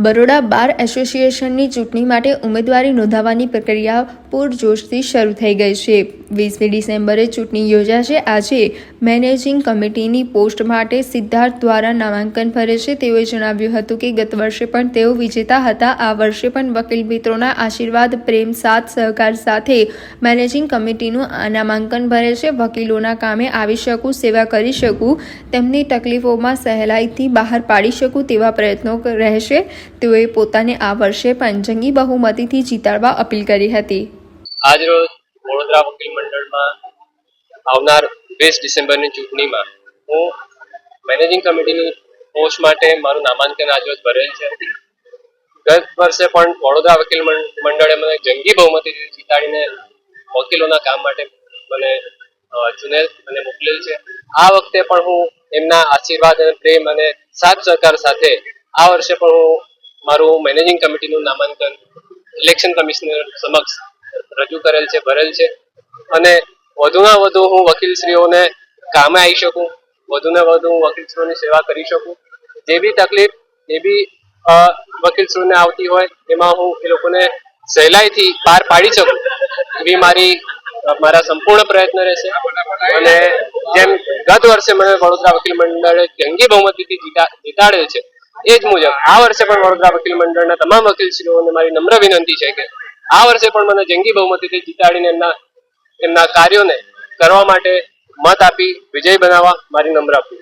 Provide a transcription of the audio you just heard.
બરોડા બાર એસોસિએશનની ચૂંટણી માટે ઉમેદવારી નોંધાવવાની પ્રક્રિયા પૂરજોશથી શરૂ થઈ ગઈ છે. વીસમી ડિસેમ્બરે ચૂંટણી યોજાશે. આજે મેનેજિંગ કમિટીની પોસ્ટ માટે સિદ્ધાર્થ દ્વારા નામાંકન ભરે છે. તેઓએ જણાવ્યું હતું કે ગત વર્ષે પણ તેઓ વિજેતા હતા. આ વર્ષે પણ વકીલ મિત્રોના આશીર્વાદ, પ્રેમ, સાથ, સહકાર સાથે મેનેજિંગ કમિટીનું નામાંકન ભરે છે. વકીલોના કામે આવી શકું, સેવા કરી શકું, તેમની તકલીફોમાં સહેલાઈથી બહાર પાડી શકું તેવા પ્રયત્નો રહેશે. તેઓએ પોતાને આ વર્ષે પણ જંગી બહુમતીથી જીતાડવા અપીલ કરી હતી. આજરોજ વડોદરા વકીલ મંડળમાં આવનાર વીસ ડિસેમ્બરની ચૂંટણીમાં હું મેનેજિંગ કમિટીની પોસ્ટ માટે મારું નામાંકન આજરોજ ભરેલ છે. ગત વર્ષે પણ વડોદરા વકીલ મંડળે મને જંગી બહુમતીથી જીતાડીને વકીલોના કામ માટે મને ચૂનેલ અને મોકલેલ છે. આ વખતે પણ હું એમના આશીર્વાદ અને પ્રેમ અને સાથ સહકાર સાથે આ વર્ષે પણ હું મારું મેનેજિંગ કમિટીનું નામાંકન ઇલેક્શન કમિશનર સમક્ષ રજૂ કરેલ છે, ભરેલ છે. અને વધુમાં વધુ હું વકીલશ્રીઓને કામે આવી શકું, વધુને વધુ હું વકીલશ્રીઓની સેવા કરી શકું. જે બી તકલીફ, જે બી વકીલશ્રીઓને આવતી હોય, એમાં હું એ લોકોને સહેલાઈથી પાર પાડી શકું. એવી મારી, મારા સંપૂર્ણ પ્રયત્ન રહેશે. અને જેમ ગત વર્ષે મને વડોદરા વકીલ મંડળે જંગી બહુમતીથી જીતા જીતાડેલ છે એ જ મુજબ. આ વર્ષે પણ વડોદરા વકીલ મંડળના તમામ વકીલશ્રીઓને મારી નમ્ર વિનંતી છે કે આ વર્ષે પણ મને જંગી બહુમતીથી જીતાડીને એમના એમના કાર્યોને કરવા માટે મત આપી, વિજય બનાવવા મારી નમ્ર અપીલ